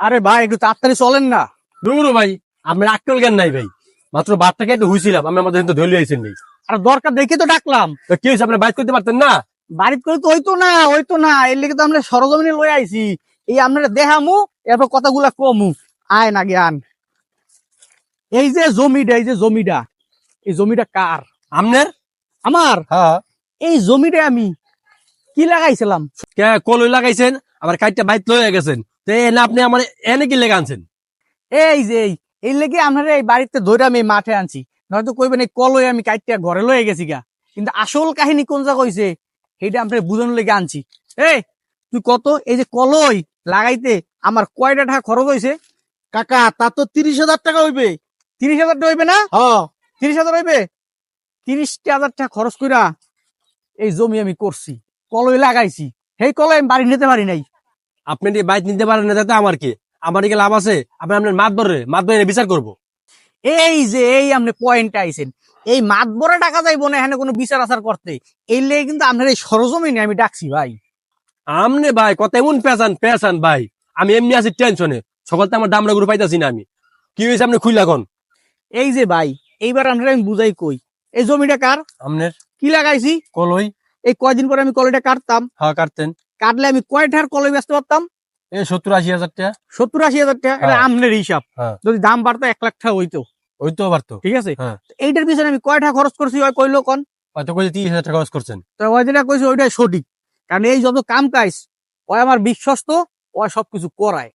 আরে ভাই একটু তাড়াতাড়ি চলেন না। দূর ভাই আপনার আক্কেল জ্ঞান নাই ভাই। মাত্র বাচ্চাকে একটু হুইছিলাম আমি আমাদের কিন্তু ধরে আইছেন নেই। আর দরকার দেখে তো ডাকলাম। তো কি হয়েছে আপনি বাইক করতে পারতেন না? বাড়িতে করে তো হইতো না হইতো না। এর লিগে তো আমরা সরজমিনে লই আইছি। এই আপনারা দেখামু এরপর কথাগুলা কমু। আয় না জ্ঞান। এই যে জমিটা এই যে জমিটা এই জমিটা কার? আপনার? আমার? হ্যাঁ। এই জমিটা আমি কি লাগাইছিলাম? কে কলই লাগাইছেন? আবার কাইটটা বাইত লয়ে গেছেন। তো এনে আপনি আমার এনে কি লেগে আনছেন? এই যে এই লেগে আপনারা এই বাড়িতে ধরে আমি মাঠে আনছি। নয়তো কইবেন এই কলই আমি কাইটটা ঘরে লয়ে গেছি গা। কিন্তু আসল কাহিনী কোন জায়গা হইছে সেইটা আপনার বুঝানোর লেগে আনছি। এই তুই কত? এই যে কলই লাগাইতে আমার কয়টা টাকা খরচ হয়েছে কাকা তা তো তিরিশ হাজার টাকা হইবে। তিরিশ হাজার টাকা হইবে না? হ্যাঁ তিরিশ হাজার হইবে? তিরিশ হাজার টাকা খরচ কইরা এই জমি আমি করছি। কলই লাগাইছি। সেই কলই আমি বাড়ি নিতে পারি নাই। আপনি বাইক নিতে পারেন না তাতে আমার কি? আমার কি লাভ আছে? আপনি আপনার মাত ধরে মাত ধরে বিচার করব। এই যে এই আপনি পয়েন্ট আইছেন। এই মাত বড় টাকা যাইব না এখানে কোনো বিচার আচার করতে। এই লেগে কিন্তু আপনার এই সরজমিনে আমি ডাকছি ভাই। আমনে ভাই কত এমন পেঁচান পেঁচান ভাই। আমি এমনি আছি টেনশনে। সকালতে আমার দামরা গুলো পাইতাছি না আমি। কি হয়েছে আপনি খুইলা কোন? এই যে ভাই এইবার আপনার আমি বুঝাই কই। এই জমিটা কার? আমনের? কি লাগাইছি? কলই। এই কয়দিন পরে আমি কলইটা কাটতাম। হ্যাঁ কাটতেন। কাটলে আমি কয়টার কলই বেচতে পারতাম সত্তর আশি হাজার টাকা। সত্তর আশি হাজার টাকা এটা। আমনের হিসাব। যদি দাম বাড়তো এক লাখ টাকা হইতো ওই তো পারতো ঠিক আছে। এইটার পিছনে আমি কয়টা খরচ করছি ওই কইলো কোন। হয়তো কইছে তিরিশ হাজার টাকা খরচ করছেন তো ওই যেটা কইছে ওইটাই সঠিক। কারণ এই যত কাম কাজ ওই আমার বিশ্বস্ত ওই সবকিছু করায়।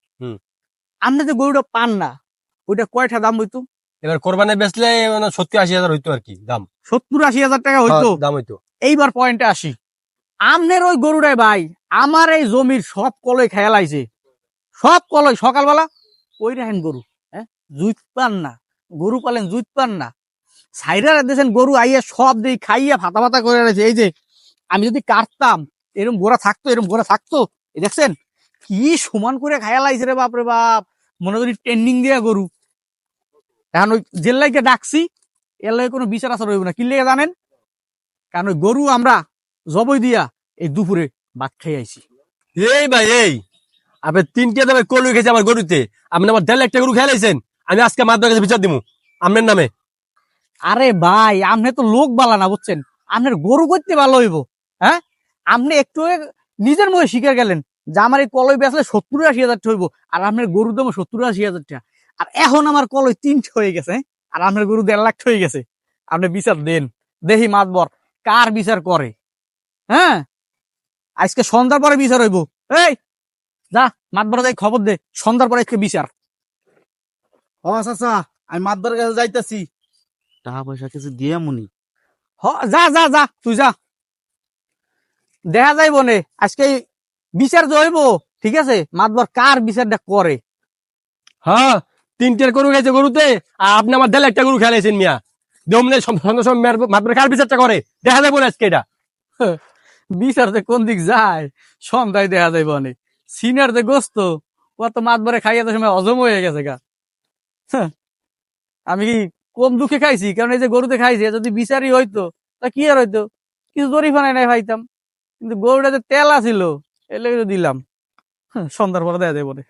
আপনি যে গরুটা পান না ওইটা কয়টা দাম হইতো এবার কোরবানি বেচলে মানে সত্তর আশি হাজার হইতো আর কি দাম। সত্তর আশি হাজার টাকা হইতো দাম হইতো এইবার পয়েন্টে আসি আমনের ওই গরুটাই ভাই আমার এই জমির সব কলই খেয়াল আইছে। সব কলই সকালবেলা ওই রাখেন গরু হ্যাঁ? জুইত পান না, গরু পালেন জুইত পান না। সাইরা দেখেন গরু আইয়া সব দিই খাইয়া ফাতা ফাতা করে রয়েছে এই যে আমি যদি কাটতাম এরকম গোড়া থাকতো এরকম গোড়া থাকতো, এই দেখছেন? কি সমান করে খায়া আইছে রে বাপরে বাপ, মনে করি ট্রেন্ডিং দিয়া গরু। এখন ওই জেল্লাইকে ডাকছি, এর লাগে কোনো বিচার আচার হইব না। কি লেগে জানেন? কারণ ওই গরু আমরা জবই দিয়া এই দুপুরে ভাত খাই আইছি। এই ভাই এই। আপনি তিনটে দামে কলু খেয়েছে আমার গরুতে। আপনি আমার দেড় লাখ টাকা গরু খেলাইছেন আমি আজকে মাধ্যমে কাছে বিচার দিমু। আপনার নামে। আরে ভাই আপনি তো লোক বালা না বুঝছেন? আপনার গরু করতে ভালো হইব হ্যাঁ? আপনি একটু নিজের মুখে শিকার গেলেন যে আমার এই কলই বেচলে সত্তর আশি হাজার টাকা হইব আর আপনার গরুর দাম সত্তর আশি হাজার টাকা। আর এখন আমার কলই তিনটে হয়ে গেছে হ্যাঁ? আর আপনার গরু দেড় লাখ হয়ে গেছে। আপনি বিচার দেন। দেখি মাতবর কার বিচার করে হ্যাঁ? আজকে সন্ধ্যার পরে বিচার হইব। এই যা মাতবর যাই খবর দে। সন্ধ্যার পরে আজকে বিচার। হ চাচা আমি মাদ্দার কাছে যাইতাছি। টাকা পয়সা কিছু দিয়ে মুনি। হ যা যা যা তুই যা। দেখা যাইব নে আজকে বিচার যে হইব ঠিক আছে? মাতবর কার বিচারটা করে? হ্যাঁ তিনটের গরু খেয়েছে গরুতে আর আপনি আমার দেড় একটা গরু খেলাইছেন মিয়া। দমনে সন্ধ্যা সময় কার বিচারটা করে? দেখা যাবে না আজকে এটা। বিচার যে কোন দিক যায় সন্ধ্যায় দেখা যাইব অনেক। সিনার যে গোস্ত ও তো মাতবরে খাইয়া তো সময় হজম হয়ে গেছে গা। হ্যাঁ, আমি কি কম দুঃখে খাইছি? কারণ এই যে গরুতে খাইছি যদি বিচারই হইতো তা কি আর হইতো? কিছু জরিফানায় নাই খাইতাম কিন্তু গরুটা যে তেল আছিল এলে দিলাম। হ্যাঁ, সন্ধ্যার পরে দেখা নে